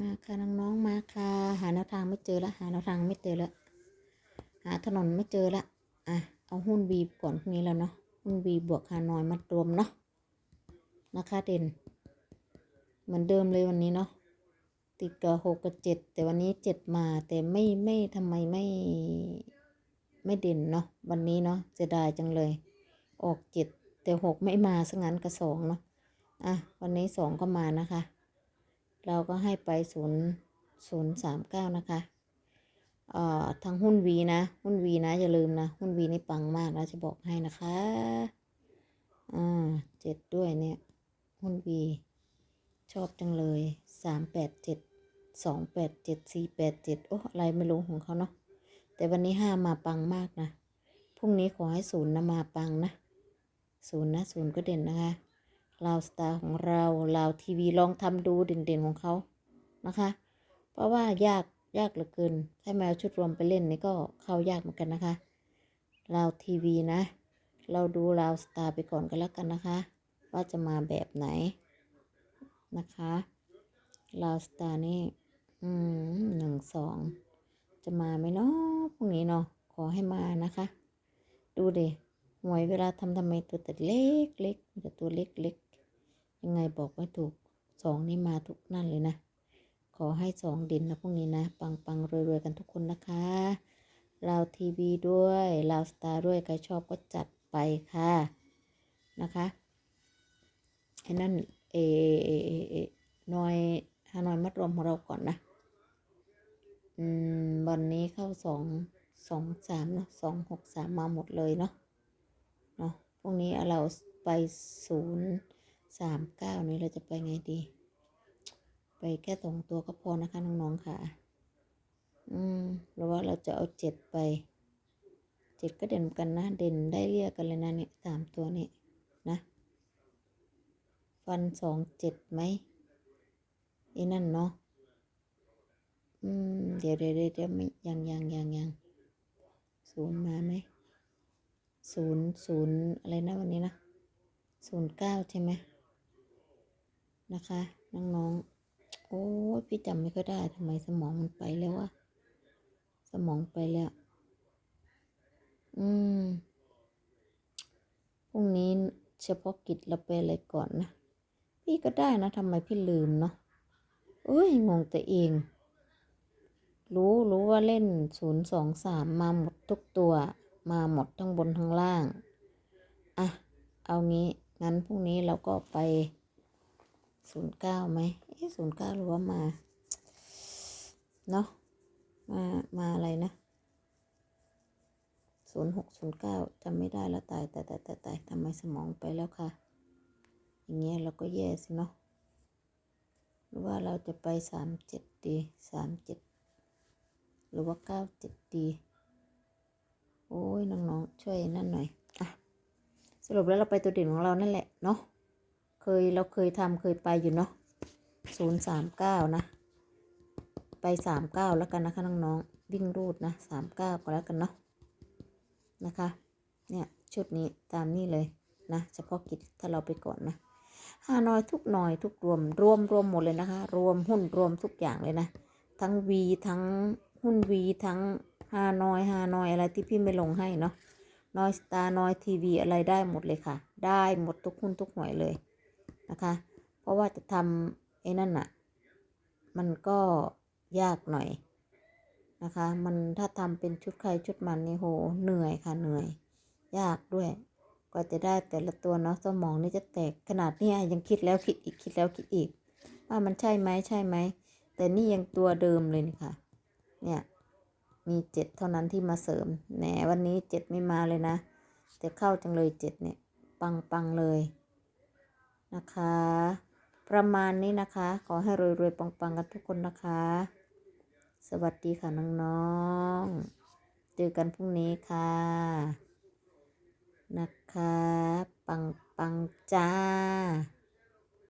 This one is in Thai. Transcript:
มาค่ะน้องๆมาค่ะ หาแนวทางไม่เจอละหาแนวทางไม่เจอละหาถนนไม่เจอละอะเอาหุ้นบีก่อนพรุ่งนี้แล้วเนาะหุ้นบีบวกฮานอยมารวมเนาะนะคะเด่น เหมือนเดิมเลยวันนี้เนาะติดกับหกกับเจ็ดแต่วันนี้เจ็ดมาแต่ไม่ไม่ทำไมไม่ไม่เด่นเนาะวันนี้เนาะเสียดายจังเลย ออกเจ็ดแต่หกไม่มาซะงั้นกับสองเนาะอะวันนี้สองก็มานะคะ เราก็ให้ไปศูนย์ศูนย์สามเก้านะคะเอ่อทางหุ้นวีนะ หุ้นวีนะ อย่าลืมนะ หุ้นวีนี่ปังมากนะจะบอกให้นะคะอ่าเจ็ดด้วยเนี่ย หุ้นวีชอบจังเลยสามแปดเจ็ดสองแปดเจ็ดสี่แปดเจ็ดโอ้อะไรไม่รู้ของเขาเนาะแต่วันนี้ห้ามาปังมากนะพรุ่งนี้ขอให้ศูนย์นะมาปังนะศูนย์นะศูนย์ก็เด่นนะคะ ลาวสตาร์ของเราลาวทีวีลองทำดูเด่นๆของเขานะคะ เพราะว่ายากยากเหลือเกินถ้าแมวชุดรวมไปเล่นนี่ก็เข้ายากเหมือนกันนะคะลาวทีวีนะ เราดูลาวสตาร์ไปก่อนกันแล้วกันนะคะ ว่าจะมาแบบไหนนะคะลาวสตาร์นี่อืมหนึ่งสองจะมาไหมเนาะพรุ่งนี้เนาะขอให้มานะคะ ดูเดหวยเวลาทำทำไมตัวแต่เล็กเล็กมีแต่ตัวเล็กเล็ก ยังไงบอกไม่ถูกสองนี่มาทุกนั่นเลยนะ ขอให้สองเด่นนะพวกนี้นะ ปังปังรวยรวยกันทุกคนนะคะลาวทีวีด้วยลาวสตาร์ด้วยใครชอบก็จัดไปค่ะนะคะไอ้นั่นเอเอเอเอหน่อยฮานอยมัดรวมของเราก่อนนะ อืมวันนี้เข้าสองสองสามเนาะสองหกสามมาหมดเลยเนาะเนาะพรุ่งนี้เราไปศูนย์ สามเก้านี้เราจะไปไงดี ไปแค่สองตัวก็พอนะคะน้องๆค่ะ อืมหรือว่าเราจะเอาเจ็ดไป เจ็ดก็เด่นกันนะ เด่นได้เรียกกันเลยนะเนี่ยสามตัวนี้นะ ฟันสองเจ็ดไหมอ้นั่นเนาะ อืม เดี๋ยวเดี๋ยวเดี๋ยวไม่ยังยังยังยังศูนย์มาไหมศูนย์ศูนย์อะไรนะวันนี้นะศูนย์เก้าใช่ไหม นะคะ น้องๆ โอ้พี่จำไม่ค่อยได้ทำไมสมองมันไปแล้วอะสมองไปแล้ว อืมพรุ่งนี้เฉพาะกิจเราไปอะไรก่อนนะพี่ก็ได้นะทำไมพี่ลืมเนาะเอ้ยงงตัวเอง รู้รู้ว่าเล่นศูนย์สองสามมาหมดทุกตัว มาหมดทั้งบนทั้งล่าง อะ เอางี้งั้นพรุ่งนี้เราก็ไป ศูนย์เก้าไหมเอ๊ะศูนย์เก้าหรือว่ามา เนาะมามาอะไรนะศูนย์หกศูนย์เก้าจำไม่ได้แล้วตายตายตายตายตายทำไมสมองไปแล้วค่ะอย่างเงี้ยเราก็แย่สิเนาะหรือว่าเราจะไปสามเจ็ดดีสามเจ็ดหรือว่าเก้าเจ็ดดีโอ้ยน้องๆช่วยนั่นหน่อยอะสรุปแล้วเราไปตัวเด่นของเรานั่นแหละเนาะ เคยเราเคยทำเคยไปอยู่เนาะศูนย์สามเก้านะ ไปสามเก้าแล้วกันนะคะน้องๆวิ่งรูดนะสามเก้าก็แล้วกันเนาะนะคะ เนี่ยชุดนี้ตามนี่เลยนะเฉพาะกิจถ้าเราไปก่อนนะฮานอยทุกหน่อยทุกรวมรวมรวมหมดเลยนะคะ รวมหุ้นรวมทุกอย่างเลยนะ ทั้งวีทั้งหุ้นวีทั้งฮานอยฮานอยอะไรที่พี่ไม่ลงให้เนาะนอยสตาร์นอยทีวีอะไรได้หมดเลยค่ะ ได้หมดทุกหุ้นทุกหน่วยเลย นะคะ เพราะว่าจะทำไอ้นั่นน่ะมันก็ยากหน่อยนะคะ มันถ้าทำเป็นชุดใครชุดมันนี่โหเหนื่อยค่ะเหนื่อย ยากด้วยกว่าจะได้แต่ละตัวเนาะสมองนี่จะแตกขนาดนี้ยังคิดแล้วคิดอีกคิดแล้วคิดอีก ว่ามันใช่ไหมใช่ไหมแต่นี่ยังตัวเดิมเลยนี่ค่ะ เนี่ยมีเจ็ดเท่านั้นที่มาเสริมแหนวันนี้เจ็ดไม่มาเลยนะ แต่เข้าจังเลยเจ็ดเนี่ย ปังปังเลย นะคะ ประมาณนี้นะคะ ขอให้รวยๆปังๆกันทุกคนนะคะ สวัสดีค่ะน้องๆ เจอกันพรุ่งนี้ค่ะ นะคะ ปังปังจ้า